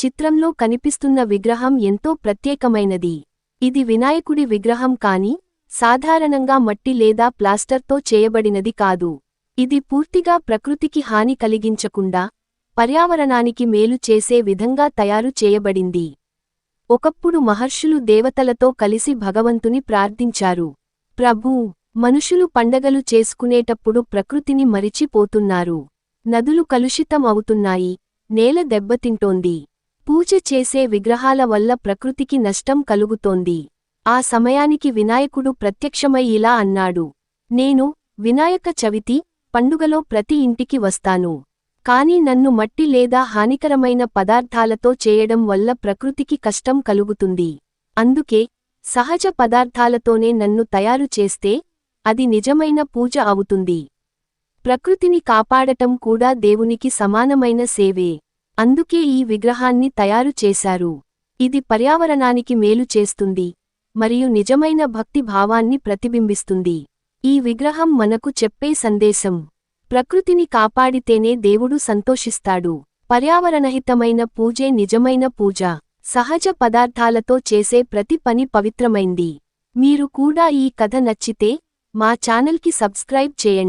చిత్రంలో కనిపిస్తున్న విగ్రహం ఎంతో ప్రత్యేకమైనది. ఇది వినాయకుడి విగ్రహం కాని సాధారణంగా మట్టి లేదా ప్లాస్టర్తో చేయబడినది కాదు. ఇది పూర్తిగా ప్రకృతికి హాని కలిగించకుండా పర్యావరణానికి మేలు చేసే విధంగా తయారు చేయబడింది. ఒకప్పుడు మహర్షులు దేవతలతో కలిసి భగవంతుని ప్రార్థించారు. ప్రభూ మనుషులు పండగలు చేసుకునేటప్పుడు ప్రకృతిని మరిచిపోతున్నారు. నదులు కలుషితం అవుతున్నాయి. నేల దెబ్బతింటోంది. పూజ చేసే విగ్రహాల వల్ల ప్రకృతికి నష్టం కలుగుతోంది. ఆ సమయానికి వినాయకుడు ప్రత్యక్షమై ఇలా అన్నాడు. నేను వినాయక చవితి పండుగలో ప్రతి ఇంటికి వస్తాను. కాని నన్ను మట్టి లేదా హానికరమైన పదార్థాలతో చేయడం వల్ల ప్రకృతికి కష్టం కలుగుతుంది. అందుకే సహజ పదార్థాలతోనే నన్ను తయారు చేస్తే అది నిజమైన పూజ అవుతుంది. ప్రకృతిని కాపాడటం కూడా దేవునికి సమానమైన సేవే. అందుకే ఈ విగ్రహాన్ని తయారు చేశారు. ఇది పర్యావరణానికి మేలు చేస్తుంది మరియు నిజమైన భక్తి భావాన్ని ప్రతిబింబిస్తుంది. ఈ విగ్రహం మనకు చెప్పే సందేశం ప్రకృతిని కాపాడితేనే దేవుడు సంతోషిస్తాడు. పర్యావరణహితమైన పూజే నిజమైన పూజ సహజ పదార్థాలతో చేసే ప్రతి పని పవిత్రమైంది. మీరు కూడా ఈ కథ నచ్చితే మా ఛానల్కి సబ్స్క్రైబ్ చేయండి.